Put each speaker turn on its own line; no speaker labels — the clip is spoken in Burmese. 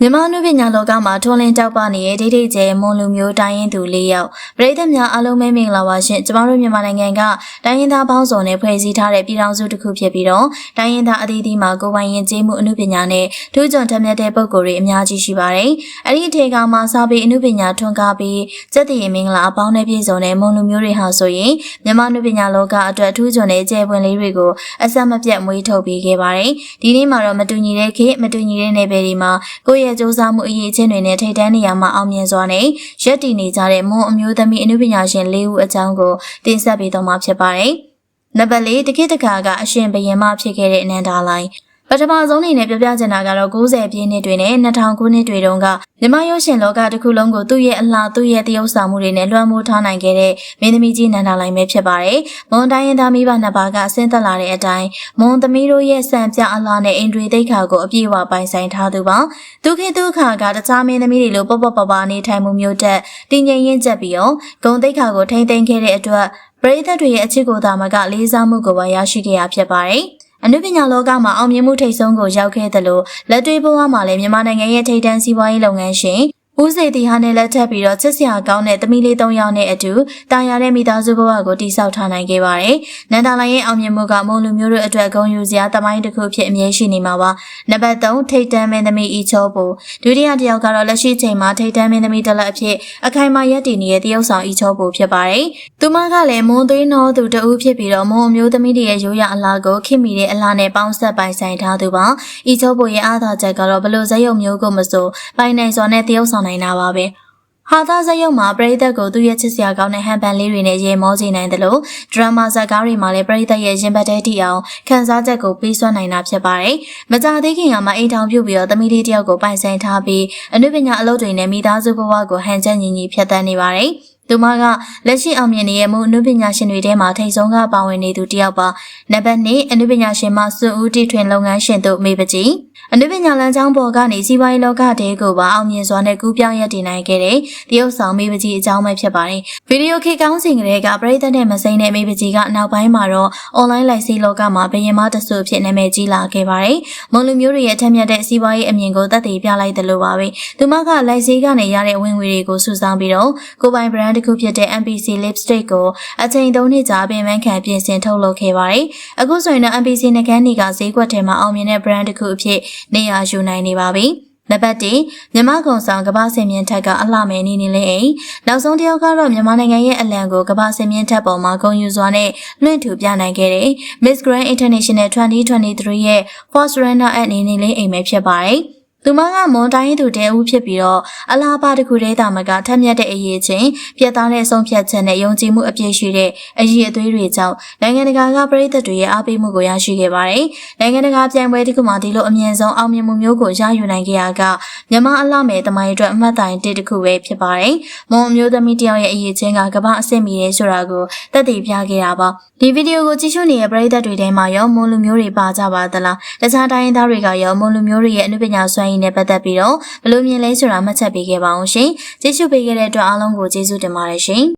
မြန်မာနုပညာလောကမှာထွန်းလင်းတောက်ပနေတဲ့ဒိဋ္ဌိကျဲမွန်လူမျိုးတိုင်းရင်းသူ၄ယောက်ပရိသတ်များအားလုံးပဲမင်္ဂလာပါရှင်ကျမတို့မြန်မာနိုင်ငံကတိုင်းရင်းသားပေါင်းစုံနဲ့ဖွဲ့စည်းထားတဲ့ပြည်ထောင်စုတစ်ခုဖြစ်ပြီးတော့တိုင်းရင်းသားအသီးသီးမှာကိုယ်ပိုင်ယဉ်ကျေးမှုအမှုပညာနဲ့ထူးချွန်ထက်မြက်တဲ့ပုံကိုယ်တွေအများကြီးရှိပါတယ်အဲ့ဒီအထက်ကမှာစာပေအမှုပညာထွန်းကားပြီးစက်တည်မင်္ဂလာအပေါင်းနဲ့ပြည့်စုံတဲ့မွန်လူမျိုးတွေဟာဆိုရင်မြန်မာနုပညာလောကအတွက်ထူးချွန်တဲ့ကျဲပွင့်လေးတွေကိုအဆက်မပြတ်မွေးထုတ်ပေးခဲ့ပါတယ်ဒီနေ့မှာတော့မတူညီတဲ့ခေတ်မတူညီတဲ့နယ်ပယ်တွေမှာကိုယ့်ရဲ့စူးစမ်းမှုအရေးချင်းတွေနဲ့ထိတ်တန်းနေရာမှာအောင်မြင်စွာနဲ့ရက်တည်နေကြတဲ့မွန်အမျိုးသမီးအနုပညာရှင်၄ဦးအကြောင်းကိုတင်ဆက်ပေးတော့မှာဖြစ်ပါတယ်။နံပါတ်၄တခိတခါကအရှင်ဘရင်မဖြစ်ခဲ့တဲ့အနန္တာလိုင်း ပထမဆုံးအနေနဲ့ပြောပြချင်တာကတော့90ပြည့်နှစ်တွေနဲ့2000ခုနှစ်တွေတုန်းကမြမရုပ်ရှင်လောကတစ်ခုလုံးကိုသူ့ရဲ့အလှသူ့ရဲ့တရုပ်ဆောင်မှုတွေနဲ့လွှမ်းမိုးထားနိုင်ခဲ့တဲ့မင်းသမီးကြီးနန္ဒာလိုင်ပဲဖြစ်ပါတယ်။မွန်တိုင်းရင်သားမိဘနှစ်ပါးကဆင်းသက်လာတဲ့အတိုင်းမွန်သမီးတို့ရဲ့စံပြအလှနဲ့အင်ဒရီသိက္ခာကိုအပြည့်အဝပိုင်ဆိုင်ထားသူပါ။ဒုခေဒုက္ခကတခြားမင်းသမီးတွေလိုပေါ့ပေါ့ပါပါနေထိုင်မှုမျိုးတက်တည်ငြိမ်ရင့်ကျက်ပြီးတော့ဂုံသိက္ခာကိုထိမ့်သိမ်းခဲ့တဲ့အတွက်ပရိသတ်တွေရဲ့အချစ်ကိုသာမကလေးစားမှုကိုပါရရှိခဲ့ရဖြစ်ပါတယ်။ အနုပညာလောကမှာအောင်မြင်မှုထိပ်ဆုံးကိုရောက်ခဲ့သလိုလက်တွေ့ဘဝမှာလည်းမြန်မာနိုင်ငံရဲ့ထိပ်တန်းစီးပွားရေးလုပ်ငန်းရှင် ဦးစေတီဟာနဲ့လက်ထပ်ပြီးတော့ချစ်စရာကောင်းတဲ့သမီးလေး၃ယောက်နဲ့အတူတာယာတဲ့မိသားစုဘဝကိုတည်ဆောက်ထားနိုင်ခဲ့ပါတယ်။နန္ဒာလိုင်ရဲ့အောင်မြင်မှုကမုံလူမျိုးတို့အတွက်ဂုဏ်ယူစရာတမိုင်းတစ်ခုဖြစ်အမြဲရှိနေမှာပါ။နံပါတ်3ထိတ်တန်းမင်းသမီးအီချောပူဒုတိယတစ်ယောက်ကတော့လက်ရှိချိန်မှာထိတ်တန်းမင်းသမီးတစ်လက်အဖြစ်အခိုင်အမာရပ်တည်နေတဲ့တရုတ်ဆောင်အီချောပူဖြစ်ပါတယ်။သူမကလည်းမွန်သွေးနော်သူတဦးဖြစ်ပြီးတော့မွန်အမျိုးသမီးတွေရဲ့ရိုးရာအလားကိုခင်မိတဲ့အလားနဲ့ပေါင်းဆက်ပိုင်ဆိုင်ထားသူပါ။အီချောပူရဲ့အားသာချက်ကတော့ဘလို့ဇက်ရုံမျိုးကိုမဆိုပိုင်နိုင်စွာနဲ့တရုတ်ဆောင်နိုင်တာပါပဲ။ဟာသားဇက်ရုံမှာပရိသတ်ကိုသူ့ရဲ့ချစ်စရာကောင်းတဲ့ဟန်ပန်လေးတွေနဲ့ရေမောစေနိုင်တယ်လို့ဒရမာဇက်ကားတွေမှာလည်းပရိသတ်ရဲ့ရင်ပတ်တဲ့တီအောင်ခန်းစားချက်ကိုပေးစွမ်းနိုင်တာဖြစ်ပါတယ်။မကြသေးခင်ကမှအိမ်ထောင်ပြုတ်ပြီးတော့သမီးလေးတယောက်ကိုပိုင်ဆိုင်ထားပြီးအနုပညာအလုပ်တွေနဲ့မိသားစုဘဝကိုဟန်ချက်ညီညီဖြတ်သန်းနေပါတယ်။ သူမကလက်ရှိအောင်မြင်နေတဲ့မှုအနုပညာရှင်တွေထဲမှာထိတ်ဆုံးကပါဝင်နေသူတယောက်ပါနံပါတ်2အနုပညာရှင်မစွဦးတီထွင်လုပ်ငန်းရှင်တို့မေပကြီးအနုပညာလမ်းကြောင်းပေါ်ကနေစီးပွားရေးလောကတဲကိုပါအောင်မြင်စွာနဲ့ကူးပြောင်းရည်တည်နိုင်ခဲ့တဲ့တရုတ်ဆောင်မေပကြီးအကြောင်းပဲဖြစ်ပါတယ်ဗီဒီယိုခေတ်ကောင်းစဉ်ကလေးကပရိသတ်နဲ့မစိမ့်တဲ့မေပကြီးကနောက်ပိုင်းမှာတော့အွန်လိုင်းလိုက်စီလောကမှာဘယင်မတဆူဖြစ်နာမည်ကြီးလာခဲ့ပါတယ်မွန်လူမျိုးတွေရဲ့ထက်မြက်တဲ့စီးပွားရေးအမြင်ကိုသက်သေပြလိုက်တယ်လို့ပါပဲသူမကလိုက်စီကနေရတဲ့ဝင်ငွေတွေကိုစုဆောင်းပြီးတော့ကိုပိုင် brand တစ်ခုဖြစ်တဲ့ MPC lipstick ကိုအချိန်၃နှစ်ကြာပင်ပန်းခံပြင်ဆင်ထုတ်လုပ်ခဲ့ပါတယ်။အခုဆိုရင်တော့ MPC နှကန်းတွေကဈေးကွက်ထဲမှာအောင်မြင်တဲ့ brand တစ်ခုအဖြစ်နေရာယူနိုင်နေပါပြီ။နံပါတ်1မြမကုံဆောင်ကမ္ဘာစင်မြင့်ထက်ကအလှမယ်နေနေလေးအိမ်နောက်ဆုံးတစ်ယောက်ကတော့မြန်မာနိုင်ငံရဲ့အလံကိုကမ္ဘာစင်မြင့်ထက်ပေါ်မှာဂုဏ်ယူစွာနဲ့လွှင့်ထူပြနိုင်ခဲ့တဲ့ Miss Grand International 2023ရဲ့ First Runner အနေနဲ့လေးအိမ်ပဲဖြစ်ပါတယ်။ သူမကမွန်တိုင်းသူတဲဦးဖြစ်ပြီးတော့အလားပါတစ်ခုတည်းတာမကထက်မြက်တဲ့အရေးချင်းပြတ်သားတဲ့ဆုံးဖြတ်ချက်နဲ့ယုံကြည်မှုအပြည့်ရှိတဲ့အရေးအသွေးတွေကြောင့်နိုင်ငံတကာကပြည်သက်တွေရဲ့အားပေးမှုကိုရရှိခဲ့ပါတယ်။နိုင်ငံတကာပြိုင်ပွဲတစ်ခုမှာဒီလိုအမြင့်ဆုံးအောင်မြင်မှုမျိုးကိုရယူနိုင်ခဲ့ရကမြန်မာအလှမဲ့တမိုင်းအတွက်အမှတ်တိုင်တစ်တစ်ခုပဲဖြစ်ပါတယ်။မွန်အမျိုးသမီးတယောက်ရဲ့အရေးချင်းကကမ္ဘာအဆင့်မီရဲဆိုတာကိုသက်သေပြခဲ့တာပါ။ဒီဗီဒီယိုကိုကြည့်ရှုနေတဲ့ပြည်သက်တွေထဲမှာရောမွန်လူမျိုးတွေပါကြပါသလား။တခြားတိုင်းသားတွေကရောမွန်လူမျိုးတွေရဲ့အနုပညာစွမ်းရည်နဲ့ပတ်သက်ပြီးတော့ဘယ်လိုမြင်လဲဆိုတာမှတ်ချက်ပေးခဲ့ပါအောင်ရှင်။ကြည့်ရှုပေးခဲ့တဲ့အတွက်အားလုံးကိုကျေးဇူးတင်ပါတယ်ရှင်။